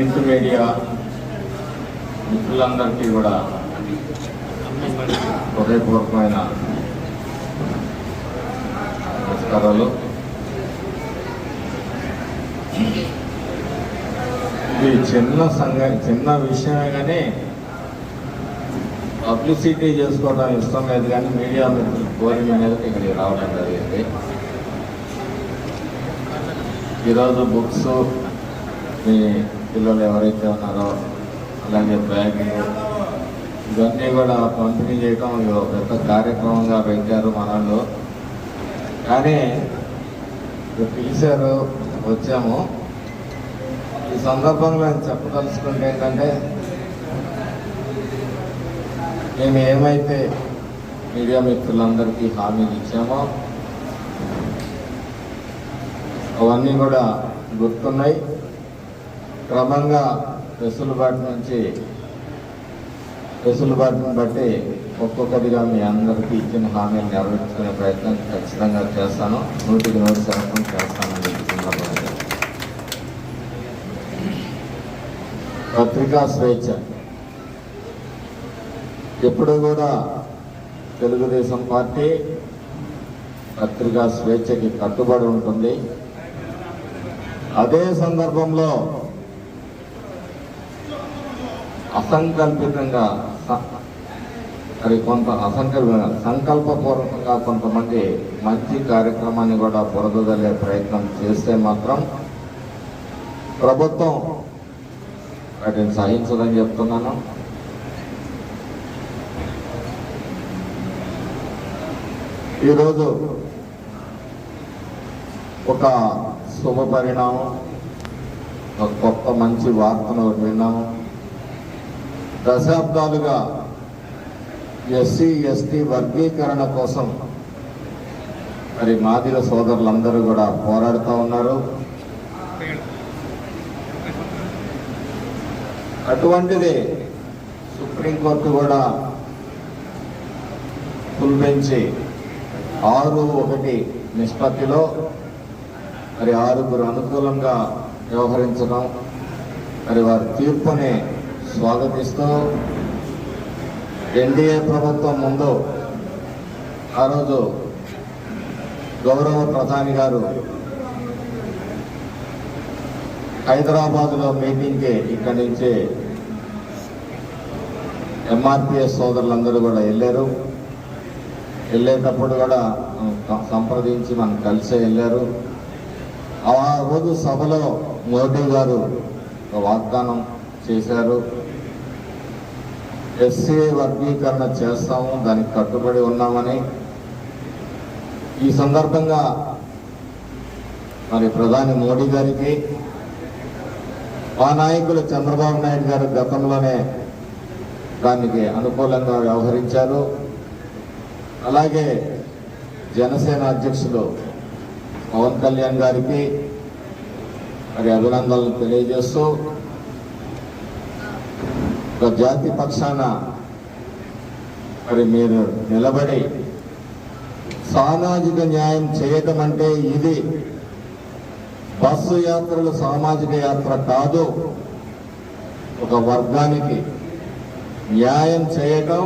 Print media మిత్రులందరికీ కూడా హృదయపూర్వకమైన నమస్కారాలు. ఇది చిన్న సంఘ చిన్న విషయమే కానీ పబ్లిసిటీ చేసుకోవడం ఇష్టం లేదు కానీ మీడియా మిత్రులు కోరిన మీద ఇక్కడికి రావడం జరిగింది. ఈరోజు బుక్స్ మీ పిల్లలు ఎవరైతే ఉన్నారో అలాగే బ్యాగులు ఇవన్నీ కూడా పంపిణీ చేయడం పెద్ద కార్యక్రమంగా పెట్టారు మనల్లో కానీ పిలిచారు వచ్చాము. ఈ సందర్భంలో నేను చెప్పదలుచుకుంటే ఏంటంటే మేము ఏమైతే మీడియా మిత్రులందరికీ హామీలు ఇచ్చామో అవన్నీ కూడా గుర్తున్నాయి. క్రమంగా వెసులుబాటు నుంచి వెసులుబాటును బట్టి ఒక్కొక్కటిగా మీ అందరికీ ఇచ్చిన హామీలు నెరవేర్చుకునే ప్రయత్నం ఖచ్చితంగా చేస్తాను. నూటికి నూరు శాతం చేస్తానని ఈ పత్రికా స్వేచ్ఛ. ఎప్పుడు కూడా తెలుగుదేశం పార్టీ పత్రికా స్వేచ్ఛకి కట్టుబడి ఉంటుంది. అదే సందర్భంలో అసంకల్పితంగా స- మరి కొంత అసంకల్ప సంకల్పపూర్వకంగా కొంతమంది మంచి కార్యక్రమాన్ని కూడా బురదలే ప్రయత్నం చేస్తే మాత్రం ప్రభుత్వం వాటిని సహించదని చెప్తున్నాను. ఈరోజు ఒక శుభ పరిణామం ఒక గొప్ప మంచి వార్తను విన్నాము. దశాబ్దాలుగా ఎస్సీ ఎస్టీ వర్గీకరణ కోసం మరి మాదిగ సోదరులందరూ కూడా పోరాడుతూ ఉన్నారు. అటువంటిది సుప్రీంకోర్టు కూడా కుల్బెంచి ఆరు ఒకటి నిష్పత్తిలో మరి ఆరుగురు అనుకూలంగా వ్యవహరించడం మరి వారి తీర్పుని స్వాగతిస్తూ ఎన్డీఏ ప్రభుత్వం ముందు ఆ రోజు గౌరవ ప్రధాని గారు హైదరాబాద్లో మీటింగ్కి ఇక్కడి నుంచి ఎంఆర్పిఎస్ సోదరులందరూ కూడా వెళ్ళారు. వెళ్ళేటప్పుడు కూడా సంప్రదించి మనం కలిసే వెళ్ళారు. ఆ రోజు సభలో మోడీ గారు ఒక వాగ్దానం చేశారు. ఎస్సీ వర్గీకరణ చేస్తాము దానికి కట్టుబడి ఉన్నామని. ఈ సందర్భంగా మరి ప్రధాని మోడీ గారికి మా నాయకులు చంద్రబాబు నాయుడు గారు గతంలోనే దానికి అనుకూలంగా వ్యవహరించారు. అలాగే జనసేన అధ్యక్షులు పవన్ కళ్యాణ్ గారికి మరి అభినందనలు తెలియజేస్తూ ఒక జాతి పక్షాన మరి మీరు నిలబడి సామాజిక న్యాయం చేయటం అంటే ఇది బస్సు యాత్రలు సామాజిక యాత్ర కాదు. ఒక వర్గానికి న్యాయం చేయటం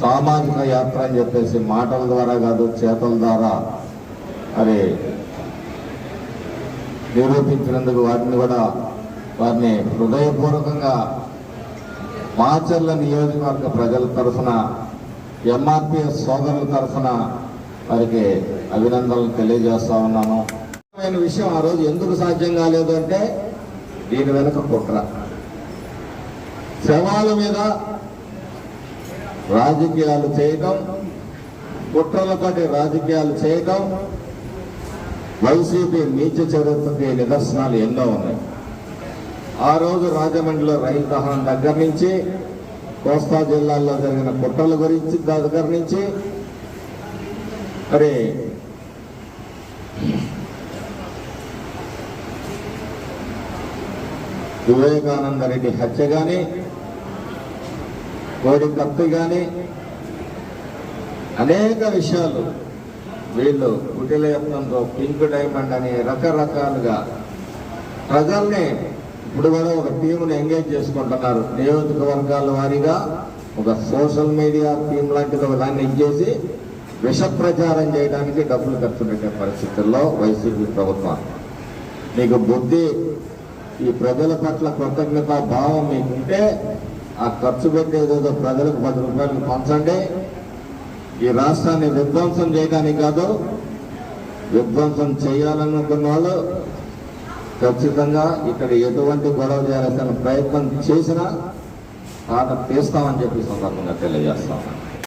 సామాజిక యాత్ర అని చెప్పేసి మాటల ద్వారా కాదు చేతల ద్వారా అది నిరూపించినందుకు వారిని కూడా వారిని హృదయపూర్వకంగా మాచర్ల నియోజకవర్గ ప్రజల తరఫున ఎంఆర్పిఎస్ సోదరుల తరఫున వారికి అభినందనలు తెలియజేస్తా ఉన్నాను. ముఖ్యమైన విషయం ఆ రోజు ఎందుకు సాధ్యం కాలేదు అంటే దీని వెనుక కుట్ర. శవాల మీద రాజకీయాలు చేయటం కుట్రలతోటి రాజకీయాలు చేయటం వైసీపీ నీచ చరిత్రకి నిదర్శనాలు ఎన్నో ఉన్నాయి. ఆ రోజు రాజమండ్రిలో రైలు దహనం దగ్గర నుంచి కోస్తా జిల్లాల్లో జరిగిన కుట్రల గురించి దగ్గర నుంచి మరి వివేకానంద రెడ్డి హత్య కానీ కోడి కత్తి కానీ అనేక విషయాలు వీళ్ళు కుటిల యత్నంతో పింక్ డైమండ్ అని రకరకాలుగా ప్రజల్ని ఇప్పుడు కూడా ఒక టీంను ఎంగేజ్ చేసుకుంటున్నారు. నియోజకవర్గాల వారీగా ఒక సోషల్ మీడియా టీం లాంటిది ఒక దాన్ని ఇచ్చేసి విష ప్రచారం చేయడానికి డబ్బులు ఖర్చు పెట్టే పరిస్థితుల్లో వైసీపీ ప్రభుత్వం. మీకు బుద్ధి ఈ ప్రజల పట్ల కృతజ్ఞత భావం మీకు ఉంటే ఆ ఖర్చు పెట్టేదేదో ప్రజలకు పది రూపాయలు పంచండి. ఈ రాష్ట్రాన్ని విధ్వంసం చేయడానికి కాదు విధ్వంసం చేయాలనుకున్న వాళ్ళు ఖచ్చితంగా ఇక్కడ ఎటువంటి గొడవ చేయాల్సిన ప్రయత్నం చేసినా ఆట తీస్తామని చెప్పి సందర్భంగా తెలియజేస్తాం.